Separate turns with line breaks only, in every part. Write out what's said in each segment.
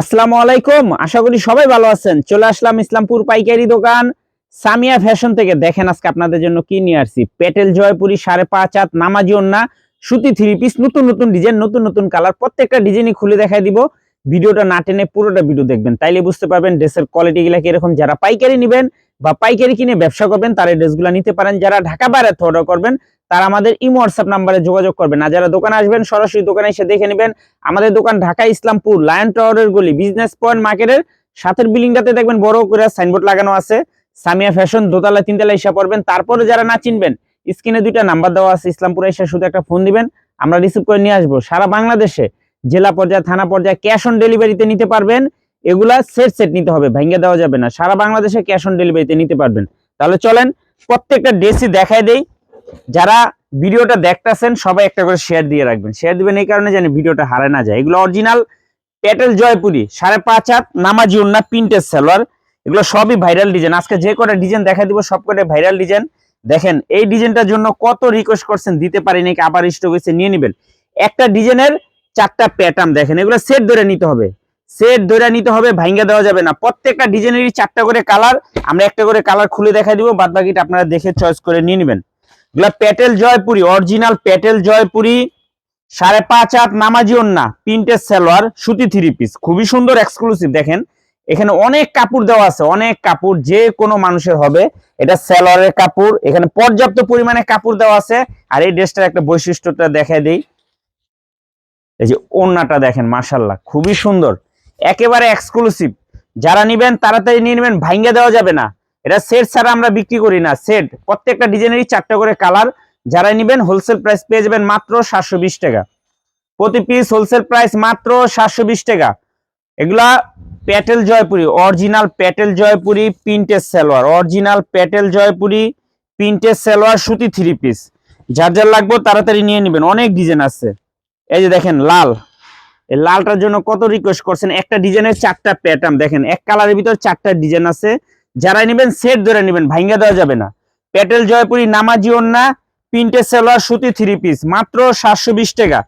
আসসালামু আলাইকুম। আশা করি সবাই ভালো আছেন। চলে আসলাম ইসলামপুর পাইকারি দোকান। সামিয়া ফ্যাশন থেকে দেখেন আজকে আপনাদের জন্য কি নিয়ে আসছি। পেটেল জয়পুরি সাড়ে পাঁচ হাত নামাজি ওন্না, সুতি থ্রি পিস, নতুন নতুন ডিজাইন, নতুন নতুন কালার। প্রত্যেকটা ডিজাইনই খুলে দেখাই দিব। ভিডিওটা না টেনে পুরোটা ভিডিও দেখবেন। তাইলে বুঝতে পারবেন ড্রেসের কোয়ালিটি গুলা কীরকম। যারা পাইকারি নেবেন বা পাইকারি কিনে ব্যবসা করবেন, তারা ড্রেসগুলো নিতে পারেন। যারা ঢাকা বাইরে অর্ডার করবেন তারা আমাদের ইমো হোয়াটসঅ্যাপ নাম্বারে যোগাযোগ করবেন। আর যারা দোকানে আসবেন, সরাসরি দোকানে এসে দেখে নেবেন, আমাদের দোকান ঢাকা ইসলামপুর, লায়ন টাওয়ারের গলি, বিজনেস পয়েন্ট মার্কেটের সাথের বিল্ডিংটাতে দেখবেন বড় করে সাইনবোর্ড লাগানো আছে। সামিয়া ফ্যাশন দোতলা তিনতলা এসে পড়বেন। তারপরে যারা না চিনবেন, স্ক্রিনে দুইটা নাম্বার দেওয়া আছে, ইসলামপুরে এসে শুধু একটা ফোন দিবেন। আমরা রিসিভ করে নিয়ে আসব। সারা বাংলাদেশে, জেলা পর্যায়ে, থানা পর্যায়ে ক্যাশ অন ডেলিভারিতে নিতে পারবেন। এগুলা সেট সেট নিতে হবে, ভেঙে দেওয়া যাবে না। সারা বাংলাদেশে ক্যাশ অন ডেলিভারিতে নিতে পারবেন। তাহলে চলেন, প্রত্যেকটা ড্রেসই দেখাই দেই। যারা ভিডিওটা দেখতেছেন, সবাই একটা করে শেয়ার দিয়ে রাখবেন। শেয়ার দিবেন এই কারণে জানি ভিডিওটা হারায় না যায়। এগুলো অরিজিনাল পেটেল জয়পুরি সাড়ে পাঁচ হাত, নামাজি উন্না প্রিন্টের সালোয়ার। এগুলো সবই ভাইরাল ডিজাইন আজকে যে কটা ডিজাইন দেখা দিব, সব কটা ভাইরাল ডিজাইন দেখেন, এই ডিজাইনটার জন্য কত রিকোয়েস্ট করছেন, দিতে পারি নাকি আবার স্টক হয়েছে, নিয়ে নেবেন। একটা ডিজাইনের চারটা প্যাটার্ন দেখেন, এগুলো সেট ধরে নিতে হবে। সেট ধরে নিতে হবে, ভাঙ্গা দেওয়া যাবে না। প্রত্যেকটা ডিজাইনেরই চারটা করে কালার আমরা একটা করে কালার খুলে দেখা দিব বাদ বাকিটা আপনারা দেখে চয়েস করে নিয়ে নেবেন। এগুলা প্যাটেল জয়পুরি অরিজিনাল প্যাটেল জয়পুরি, সাড়ে পাঁচ হাত নামাজি ওন্না প্রিন্টের সালোয়ার, সুতি থ্রি পিস খুবই সুন্দর এক্সক্লুসিভ দেখেন। এখানে অনেক কাপড় দেওয়া আছে, অনেক কাপড়, যে কোনো মানুষের হবে। এটা সালোয়ারের কাপড়, এখানে পর্যাপ্ত পরিমাণে কাপড় দেওয়া আছে। আর এই ড্রেসটার একটা বৈশিষ্ট্যটা দেখাই দেই। এই যে ওন্নাটা দেখেন মাশাল্লাহ খুবই সুন্দর। একেবারে এক্সক্লুসিভ যারা নিবেন, তাড়াতাড়ি নিয়ে নেবেন ভাঙ্গা দেওয়া যাবে না। এটা সেট ছাড়া আমরা বিক্রি করি না সেট প্রত্যেকটা ডিজাইনেরই চারটা করে কালার যারা নিবেন হোলসেল প্রাইস পেয়ে যাবেন মাত্র সাতশো বিশ টাকা। প্রতি পিস হোলসেল প্রাইস মাত্র সাতশো বিশ টাকা। এগুলা প্যাটেল জয়পুরি অরিজিনাল প্যাটেল জয়পুরি প্রিন্টের সালোয়ার অরিজিনাল প্যাটেল জয়পুরি প্রিন্টের সালোয়ার সুতি থ্রি পিস যার যার লাগবে তাড়াতাড়ি নিয়ে নেবেন, অনেক ডিজাইন আছে। এই যে দেখেন লাল। এই লালটার জন্য কত রিকোয়েস্ট করছেন? একটা ডিজাইনের চারটা প্যাটার্ন দেখেন, এক কালারের ভিতর চারটা ডিজাইন আছে। যারা নেবেন সেট ধরে নেবেন, ভাঙ্গা দেওয়া যাবে না। প্যাটেল জয়পুরি, নামাজি ওন্না প্রিন্টের সেলোয়ার, সুতি থ্রি পিস মাত্র সাতশো বিশ টাকা।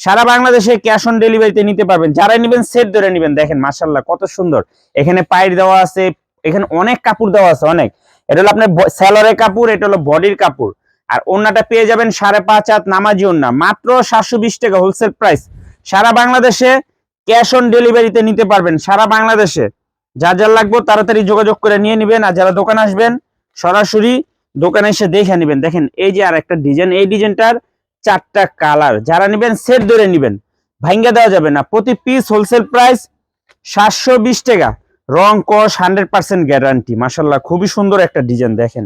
সারা বাংলাদেশে ক্যাশ অন ডেলিভারিতে নিতে পারবেন। যারা নেবেন সেট ধরে নেবেন, দেখেন মার্শাল্লাহ কত সুন্দর। এখানে পায়ের দেওয়া আছে, এখানে অনেক কাপড় দেওয়া আছে, অনেক। এটা হলো আপনার স্যালোয়ারের কাপড়, এটা হলো বডির কাপড়। আর ওন্নাটা পেয়ে যাবেন সাড়ে পাঁচ হাত নামাজি ওন্না মাত্র সাতশো বিশ টাকা হোলসেল প্রাইস সারা বাংলাদেশে ক্যাশ অন ডেলিভারিতে নিতে পারবেন, সারা বাংলাদেশে। যা যা লাগবে তাড়াতাড়ি যোগাযোগ করে নিয়ে নেবেন আর যারা দোকান আসবেন, সরাসরি দোকানে এসে দেখে নেবেন। দেখেন, এই যে আর একটা ডিজাইন এই ডিজাইনটার চারটা কালার যারা নেবেন সেট ধরে নেবেন। ভাঙ্গা দেওয়া যাবে না। প্রতি পিস হোলসেল প্রাইস সাতশো বিশ টাকা। রং, কস, হান্ড্রেড পার্সেন্ট গ্যারান্টি মাসাল্লাহ খুবই সুন্দর একটা ডিজাইন দেখেন।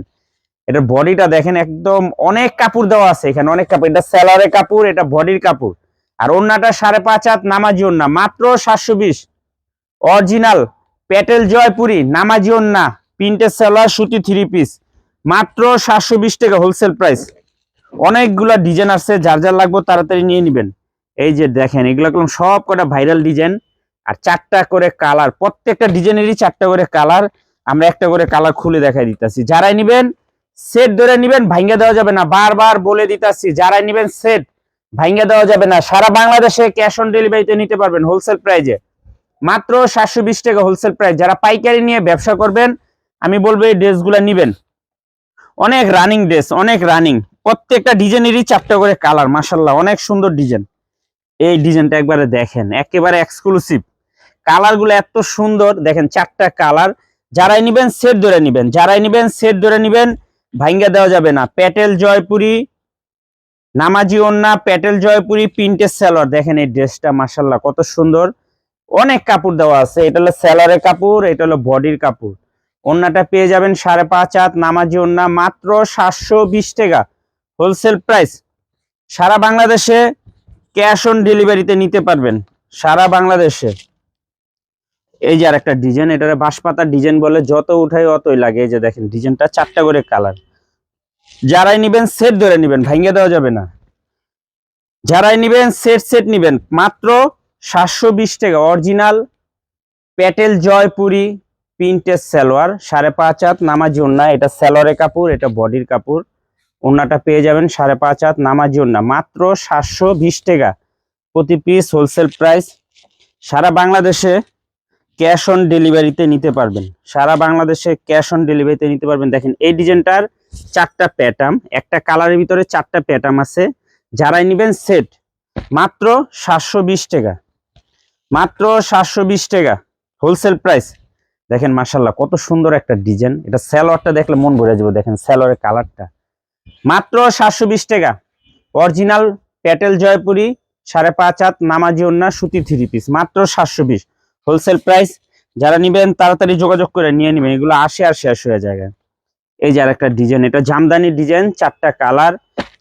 এটার বডিটা দেখেন, একদম অনেক কাপড় দেওয়া আছে এখানে, অনেক কাপড়। এটা স্যালারের কাপড়, এটা বডির কাপড়। আর ওন্নাটা সাড়ে পাঁচ হাত নামাজি ওন্না মাত্র সাতশো বিশ। অরিজিনাল প্যাটেল জয়পুরি, নামাজি ওন্না, প্রিন্টের সালোয়ার সুতি থ্রি পিস মাত্র সাতশো বিশ টাকা হোলসেল প্রাইস অনেকগুলা ডিজাইন আছে, যার যার লাগবে তাড়াতাড়ি নিয়ে নেবেন। এই যে দেখেন, এগুলো একদম সব কটা ভাইরাল ডিজাইন আর চারটা করে কালার প্রত্যেকটা ডিজাইনেরই চারটা করে কালার আমরা একটা করে কালার খুলে দেখাই দিতেছি। যারাই নিবেন সেট ধরে নিবেন, ভাঙ্গা দেওয়া যাবে না। বারবার বলে দিতেছি, যারাই নিবেন সেট ভাঙ্গা দেওয়া যাবে না। সারা বাংলাদেশে ক্যাশ অন ডেলিভারিতে নিতে পারবেন হোলসেল প্রাইজে মাত্র সাতশো বিশ টাকা হোলসেল প্রাইস যারা পাইকারি নিয়ে ব্যবসা করবেন, আমি বলব এই ড্রেসগুলো নিবেন। অনেক রানিং ড্রেস অনেক রানিং প্রত্যেকটা ডিজাইনেরই চারটা করে কালার মাসাল্লাহ অনেক সুন্দর ডিজাইন। এই ডিজাইনটা একবারে দেখেন, একেবারে এক্সক্লুসিভ কালারগুলো এত সুন্দর, দেখেন চারটা কালার যারাই নিবেন সেট ধরে নিবেন। যারাই নিবেন সেট ধরে নিবেন, ভাঙ্গা দেওয়া যাবে না। প্যাটেল জয়পুরি, নামাজি ওন্না, প্যাটেল জয়পুরি, প্রিন্টের স্যালোয়ার দেখেন এই ড্রেসটা মাসাল্লাহ কত সুন্দর। অনেক কাপড় দেওয়া আছে। এটা হলো স্যালোয়ারের কাপড়, এটা হলো বডির কাপড়। ওন্নাটা পেয়ে যাবেন সাড়ে পাঁচ হাত নামাজি ওন্না, মাত্র সাতশো বিশ টাকা। Wholesale price. সারা বাংলাদেশে ক্যাশ অন ডেলিভারিতে নিতে পারবেন। সারা বাংলাদেশে। এই যে আর একটা ডিজাইন, এটারে বাঁশপাতার ডিজাইন বলে যত উঠাই অতই লাগে। এই যে দেখেন, ডিজাইনটা চারটা করে কালার। যারাই নিবেন সেট ধরে নিবেন, ভাঙ্গে দেওয়া যাবে না। যারাই নিবেন সেট সেট নিবেন, মাত্র সাতশো বিশ টাকা। অরিজিনাল প্যাটেল জয়পুরি প্রিন্টের সালোয়ার, সাড়ে পাঁচ হাত, নামাজি ওন্না এটা সালোয়ারের কাপড়, এটা বডির কাপড়। ওন্নাটা পেয়ে যাবেন সাড়ে পাঁচ হাত, নামাজি ওন্না মাত্র সাতশো বিশ টাকা। প্রতি পিস হোলসেল প্রাইস। সারা বাংলাদেশে ক্যাশ অন ডেলিভারিতে নিতে পারবেন। সারা বাংলাদেশে ক্যাশ অন ডেলিভারিতে নিতে পারবেন। দেখেন, এই ডিজাইনটার চারটা প্যাটার্ন একটা কালারের ভিতরে চারটা প্যাটার্ন আছে। যারাই নেবেন সেট মাত্র সাতশো বিশ টাকা। মাত্র সাতশো বিশ টাকা। হোলসেল প্রাইস দেখেন মাসাল্লাহ কত সুন্দর একটা ডিজাইন এটা স্যালোয়ারটা দেখলে মন ভরে যাবে, দেখেন স্যালোয়ারের কালারটা মাত্র সাতশো বিশ টাকা। অরিজিনাল প্যাটেল জয়পুরি, সাড়ে পাঁচ হাত, নামাজি ওন্না সুতি থ্রি পিস মাত্র সাতশো বিশ। হোলসেল প্রাইস যারা নিবেন, তাড়াতাড়ি যোগাযোগ করে নিয়ে নেবেন। এগুলো আশি আর শেষ হয়ে যায় এই যে আরেকটা ডিজাইন এটা জামদানি ডিজাইন চারটা কালার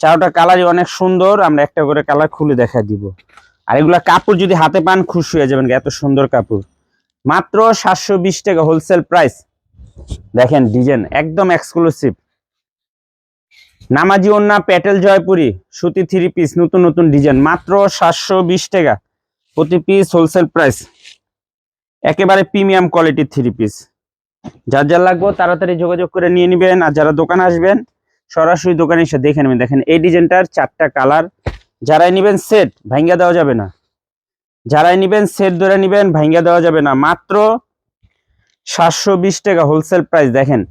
চারটা কালারই অনেক সুন্দর। আমরা একটা করে কালার খুলে দেখা দিব। আর এগুলা কাপড় যদি হাতে পান, খুশি হয়ে যাবেন এত সুন্দর কাপড়। মাত্র সাতশো বিশ টাকা হোলসেল প্রাইস দেখেন ডিজাইন একদম এক্সক্লুসিভ নামাজি ওন্না প্যাটেল জয়পুরি, সুতি থ্রি পিস নতুন নতুন ডিজাইন মাত্র সাতশো বিশ টাকা। প্রতি পিস হোলসেল প্রাইস একেবারে প্রিমিয়াম কোয়ালিটির থ্রি পিস যার যার লাগবে তাড়াতাড়ি যোগাযোগ করে নিয়ে নেবেন। আর যারা দোকানে আসবেন, সরাসরি দোকানে এসে দেখে নেবেন। দেখেন এই ডিজাইনটার চারটা কালার যারাই নেবেন সেট ভাঙ্গা দেওয়া যাবে না। যারাই নেবেন সেট ধরে নেবেন ভাঙ্গা দেওয়া যাবে না। মাত্র সাতশো বিশ টাকা হোলসেল প্রাইস দেখেন।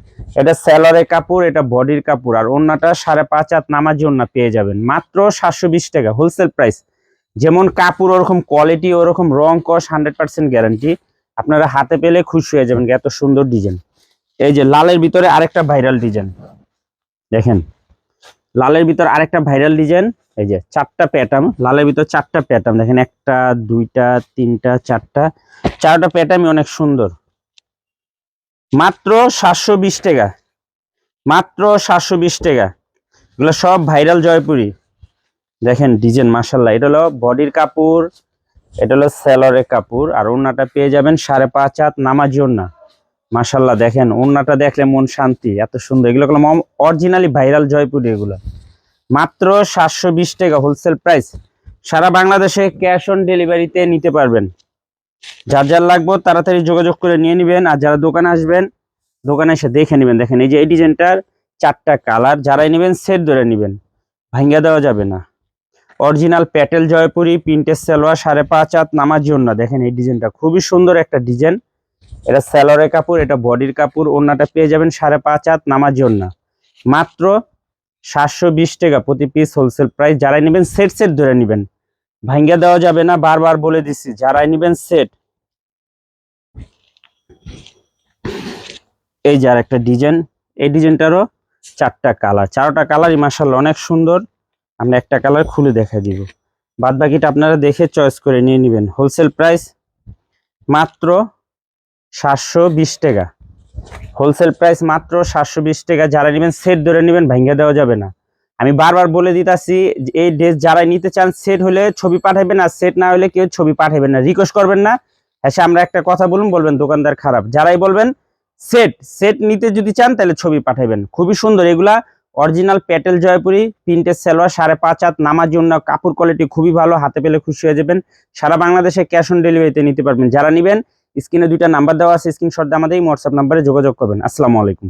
এটা স্যালোয়ারের কাপড়, এটা বডির কাপড়। আর অন্যটা সাড়ে পাঁচ হাত নামাজি ওন্না পেয়ে যাবেন। মাত্র সাতশো বিশ টাকা হোলসেল প্রাইস যেমন কাপড় ওরকম কোয়ালিটি ওরকম, রং কস, হান্ড্রেড পার্সেন্ট গ্যারান্টি আপনারা হাতে পেলে খুশি হয়ে যাবেন, এত সুন্দর ডিজাইন এই যে লালের ভিতরে আরেকটা ভাইরাল ডিজাইন দেখেন, লালের ভিতর আরেকটা ভাইরাল ডিজাইন এই যে চারটা প্যাটার্ন লালের ভিতর চারটা প্যাটার্ন দেখেন একটা, দুইটা, তিনটা, চারটা চারটা প্যাটার্নই অনেক সুন্দর। মাত্র সাতশো বিশ টাকা। মাত্র সাতশো বিশ টাকা। এগুলো সব ভাইরাল জয়পুরি। দেখেন ডিজাইন মাসাল্লাহ এটা হলো বডির কাপড়, এটা হলো সেলরের কাপড়। আর ওড়নাটা পেয়ে যাবেন সাড়ে পাঁচ হাত নামাজি ওড়না। মাসাল্লাহ দেখেন ওড়নাটা দেখলে মন শান্তি, এত সুন্দর। এগুলো অরিজিনালি ভাইরাল জয়পুরি এগুলো। মাত্র সাতশো বিশ টাকা হোলসেল প্রাইস সারা বাংলাদেশে ক্যাশ অন ডেলিভারিতে নিতে পারবেন। যার যার লাগবে তাড়াতাড়ি যোগাযোগ করে নিয়ে নেবেন। আর যারা দোকানে আসবেন, দোকানে এসে দেখে নেবেন। দেখেন, এই যে এই ডিজাইনটার চারটা কালার যারাই নেবেন সেট ধরে নেবেন। ভাঙ্গা দেওয়া যাবে না। অরিজিনাল প্যাটেল জয়পুরি, প্রিন্টের সালোয়ার, সাড়ে পাঁচ হাত, নামার জন্য। দেখেন, এই ডিজাইনটা খুবই সুন্দর একটা ডিজাইন। এটা স্যালোয়ারের কাপড়, এটা বডির কাপড়, ওড়নাটা পেয়ে যাবেন সাড়ে পাঁচ হাত, নামার জন্য। মাত্র সাতশো বিশ টাকা প্রতি পিস হোলসেল প্রাইস যারাই নেবেন সেট সেট ধরে নেবেন। ভাঙ্গা দেওয়া যাবে না, বারবার বলে দিচ্ছি যারাই নেবেন সেট এই যার একটা ডিজাইন এই ডিজাইনটারও চারটা কালার চারটা কালারই মাসাল্লাহ অনেক সুন্দর। আমরা একটা কালার খুলে দেখা দিব। বাদ বাকিটা আপনারা দেখে চয়েস করে নিয়ে নেবেন। হোলসেল প্রাইস মাত্র সাতশো বিশ টাকা। হোলসেল প্রাইস মাত্র সাতশো বিশ টাকা। যারা নেবেন সেট ধরে নেবেন ভাঙ্গা দেওয়া যাবে না। আমি বারবার বলে দিতাছি এই ড্রেস যারা নিতে চান সেট হলে ছবি পাঠাবেন আর সেট না হলে কেউ ছবি পাঠাবেন না। রিকোয়েস্ট করবেন না। হ্যাঁ আমরা একটা কথা বলুন, বলবেন দোকানদার খারাপ। যারাই বলবেন সেট সেট নিতে যদি চান তাহলে ছবি পাঠাবেন। খুবই সুন্দর। এগুলা অরিজিনাল প্যাটেল জয়পুরি, প্রিন্টের সালোয়ার, সাড়ে পাঁচ হাত, নামার জন্য কাপড় কোয়ালিটি খুবই ভালো, হাতে পেলে খুশি হয়ে যাবেন। সারা বাংলাদেশে ক্যাশ অন ডেলিভারিতে নিতে পারবেন। যারা নেবেন স্ক্রিনে দুইটা নাম্বার দেওয়া আছে, স্ক্রিনশট দিয়ে আমাদের এই হোয়াটসঅ্যাপ নাম্বারে যোগাযোগ করবেন। আসসালামু আলাইকুম।